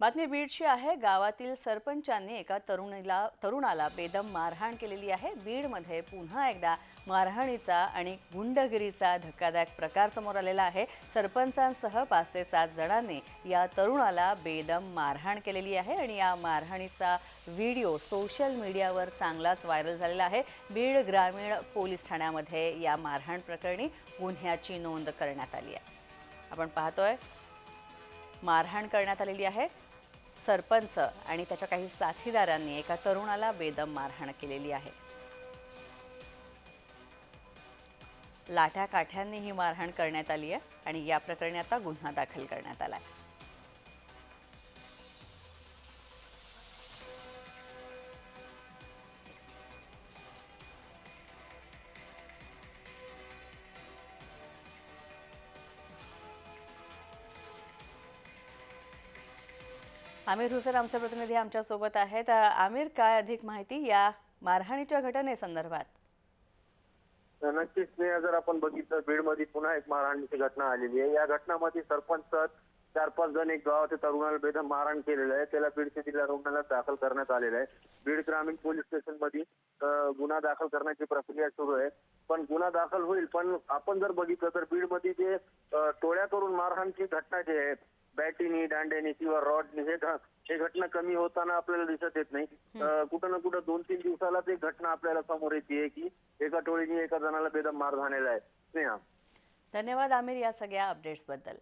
बातमी बीडची आहे गावातील सरपंचांनी एका तरुणीला तरुणाला बेदम मारहाण केलेली आहे. बीडमध्ये पुन्हा एकदा मारहाणीचा आणि गुंडगिरीचा धक्कादायक प्रकार समोर आलेला आहे. सरपंचांसह पाच ते सात जणांनी या तरुणाला बेदम मारहाण केलेली आहे आणि या मारहाणीचा व्हिडिओ सोशल मीडियावर चांगलाच व्हायरल झालेला आहे. बीड ग्रामीण पोलीस ठाण्यामध्ये या मारहाण प्रकरणी गुन्ह्याची नोंद करण्यात आली आहे. आपण पाहतोय मारहाण करण्यात आलेली आहे. सरपंच आणि त्याच्या काही साथीदारांनी एका तरुणाला बेदम मारहाण केलेली आहे. लाठ्या काठ्यांनी ही मारहाण करण्यात आली आहे आणि या प्रकरणी आता गुन्हा दाखल करण्यात आला आहे. आमिर हुसेन आमचे प्रतिनिधी आमच्यासोबत आहेत. आमिर काय अधिक माहिती या मारहाणीच्या घटनेसंदर्भात? नक्कीच स्नेहा जर आपण बघितलं बीडमध्ये पुन्हा एक मारहाणीची घटना आलेली आहे. या घटनामध्ये सरपंच चार पाच जण एक गावाच्या तरुणाला बेदम मारहाण केलेलं आहे. त्याला बीड जिल्हा रुग्णालयात दाखल करण्यात आलेलं आहे. बीड ग्रामीण पोलीस स्टेशनमध्ये गुन्हा दाखल करण्याची प्रक्रिया सुरू आहे. पण गुन्हा दाखल होईल पण आपण जर बघितलं तर बीडमध्ये जे टोळ्या करून मारहाणची घटना जी आहे बॅटीनी दांड्यानी किंवा रॉडनी हे घ- हे घटना कमी होताना आपल्याला दिसत येत नाही. अं, कुठं ना कुठं दोन तीन दिवसालाच एक घटना आपल्याला समोर येते की एका टोळीने एका जणाला बेदम मार झालेला आहे. स्नेहा. धन्यवाद आमिर या सगळ्या अपडेट्सबद्दल